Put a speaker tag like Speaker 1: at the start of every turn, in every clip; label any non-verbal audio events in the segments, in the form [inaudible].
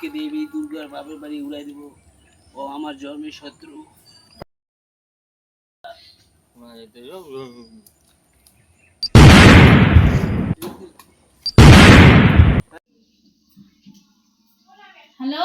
Speaker 1: আজকে দেবী দুর্গার বাপের বাড়ি উড়াই দিব। ও আমার জন্মের শত্রু।
Speaker 2: হ্যালো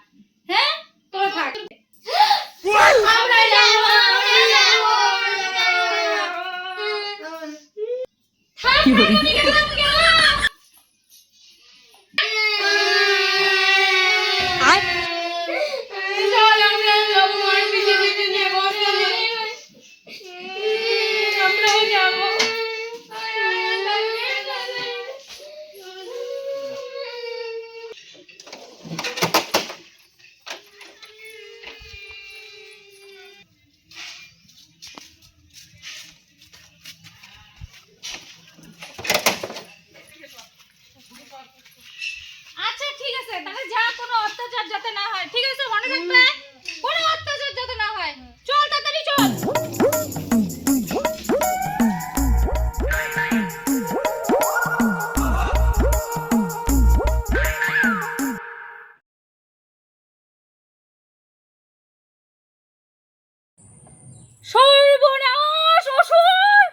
Speaker 2: সর্বনাশ অসুর!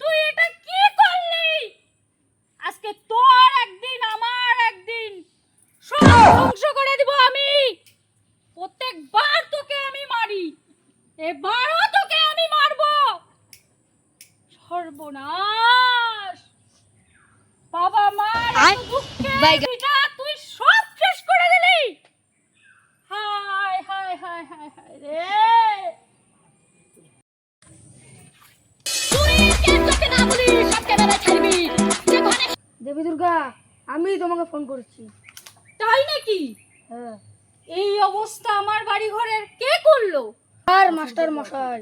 Speaker 2: তুই এটা কি করলি? আজকে তোর একদিন আমার একদিন। সব ধ্বংস করে দিব আমি। প্রত্যেকবার তোকে আমি মারি। এবারও তোকে আমি মারবো। সর্বনাশ! বাবা মা দুঃখে
Speaker 3: আমি তোমাকে ফোন করছি।
Speaker 2: তাই নাকি?
Speaker 3: হ্যাঁ।
Speaker 2: এই অবস্থা আমার বাড়ি ঘরের কে করল?
Speaker 3: আর মাস্টার মশাই।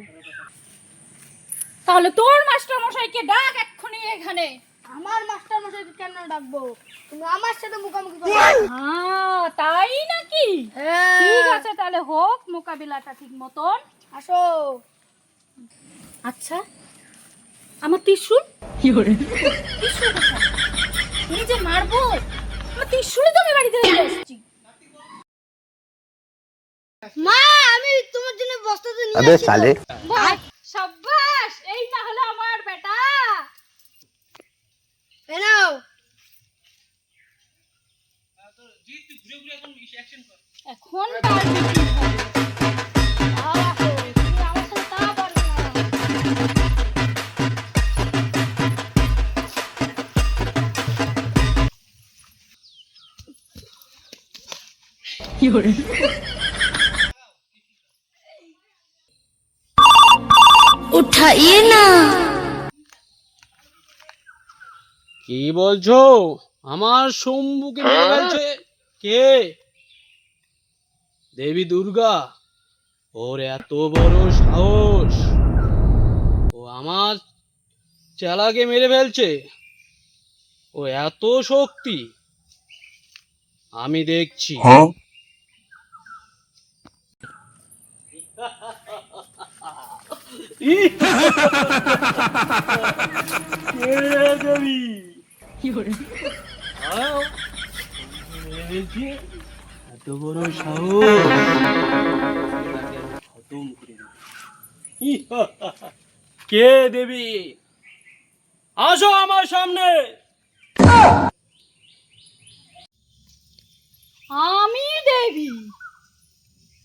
Speaker 2: তাহলে তোর মাস্টার মশাইকে ডাক এক্ষুনি এখানে।
Speaker 3: আমার মাস্টার মশাইকে কেন ডাকবো? তুমি আমার সাথে মুখোমুখি করো।
Speaker 2: হ্যাঁ তাই নাকি?
Speaker 3: হ্যাঁ।
Speaker 2: ঠিক আছে তাহলে হোক মোকাবিলাটা ঠিক মতন।
Speaker 3: আসো।
Speaker 2: আচ্ছা আমার ত্রিশুল কি করে? কোথায়? এই যে মারবো? আমার ত্রিশুলি তো আমি বাড়ি এসেছি।
Speaker 3: মা আমি তোমার জন্য বস্তা তো
Speaker 4: নিয়ে
Speaker 2: আবে সালে। সাব্বাস এই না হলো আমার বেটা।
Speaker 3: হ্যালো
Speaker 2: এখন তার
Speaker 3: উঠাইয়ে না।
Speaker 1: কি বলছো? আমার শম্ভুকে মেরে ফেলছে? কে? দেবী দুর্গা। ওর এত বড় সাহস। ও আমার চেলাকে মেরে ফেলছে। ও এত শক্তি। আমি দেখছি। কে দেবী আসো আমার সামনে
Speaker 2: আমি দেবী।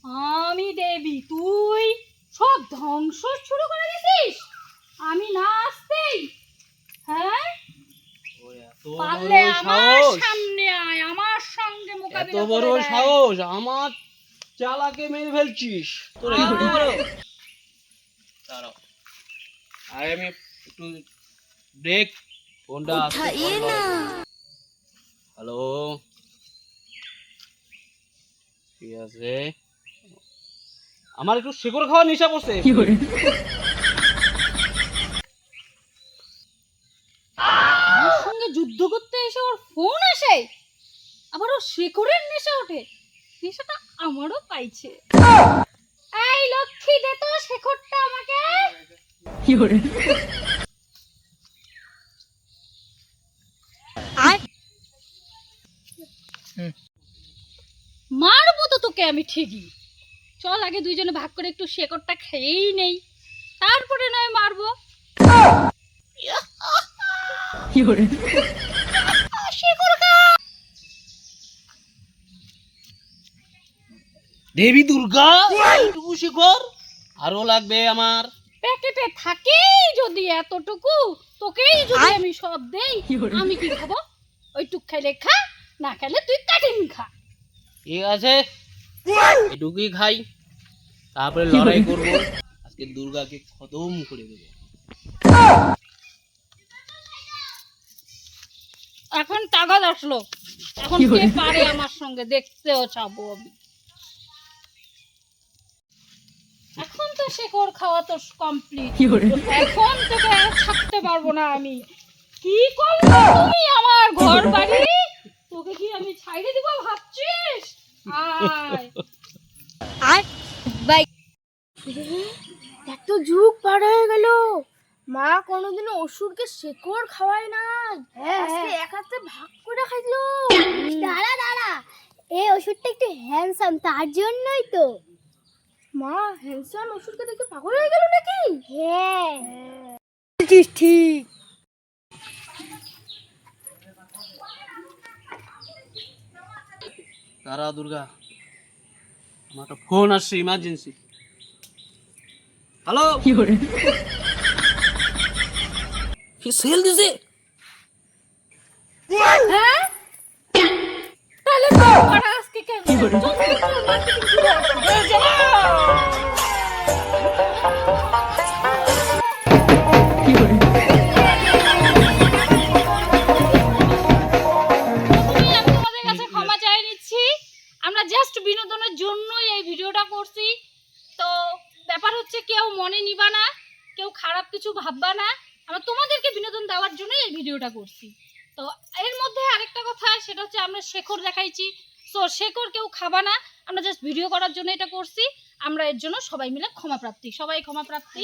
Speaker 2: আমি দেবী তুই সব ধ্বংস শুরু করে দিছিস আমি না আসতেই হ্যাঁ? পারলে আমার সামনে আয় আমার সঙ্গে
Speaker 1: এত
Speaker 2: মোকাবিলা
Speaker 1: বড় সাহস আমার চালাকে মেরে ফেলছিস। তোর এত বড়। দাঁড়াও। আরে আমি একটু ব্রেক ফোনটা হ্যালো ঠিক আছে? আমার একটু শিকড় খাওয়া নেশা পড়ছে
Speaker 2: ওর সঙ্গে যুদ্ধ করতে এসে ওর ফোন আসে। আবার ওর শিকড়ের নেশা ওঠে। নেশাটা আমারও পাইছে। এই লক্ষ্মী দে তো শিকড়টা আমাকে। কি করে? মারবো তো তোকে আমি ঠিকই। চল আগে দুইজনে ভাগ করে একটু শেকড়টা খেয়েই নেই। তারপরে নয় মারবো।
Speaker 1: দেবী দুর্গা এইটুকু শিখর আরও লাগবে আমার।
Speaker 2: প্যাকেটে থাকেই যদি এতটুকু তোকেই যদি আমি সব দেই আমি কি খাব? ওইটুক খাইলে খা না খাইলে তুই কাটিং খা।
Speaker 1: ঠিক আছে এটুকুই খাই তারপরে লড়াই করব। আজকে দুর্গাকে খতম করে দেবো।
Speaker 2: এখন তাগাদ আসলো। এখন কে পারে আমার সঙ্গে? দেখতেও চাবো আমি। এখন তো শেকড় খাওয়া তো কমপ্লিট এখন তোকে আর থাকতে পারব না আমি। কি করবে তুমি আমার ঘর বাড়ি তোকে কি আমি ছাইড়ে দিব ভাবছিস? আয়
Speaker 3: এত যুগ পার হয়ে গেল মা কোনোদিনও অসুরকে শেকড় খাওয়ায় না। আজকে এক হাতে ভাগ করে খাইলো। [coughs] দাঁড়া দাঁড়া। এই ওষুধটা একটু হ্যান্ডসাম তার জন্যই তো। মা হ্যান্ডসাম ওষুধকে দেখে পাগল হয়ে গেল নাকি? হ্যাঁ। ঠিক
Speaker 1: তারা দুর্গা। আমার একটা ফোন আসছে ইমার্জেন্সি হ্যালো কি সেল দিছে
Speaker 2: হ্যাঁ? তাহলে তো ওরা আজকে কেন? আমরা জাস্ট বিনোদনের জন্যই এই ভিডিওটা করছি। তো ব্যাপার হচ্ছে কেউ মনে নিবা না কেউ খারাপ কিছু ভাববা না। আমরা দেওয়ার জন্যই এই ভিডিওটা করছি। তো এর মধ্যে আরেকটা কথা, সেটা হচ্ছে আমরা শেখর দেখাইছি। তো শেখর কেউ খাবা না, আমরা জাস্ট ভিডিও করার জন্য এটা করছি। আমরা এর জন্য সবাই মিলে ক্ষমা প্রাপ্তি, সবাই ক্ষমা প্রাপ্তি।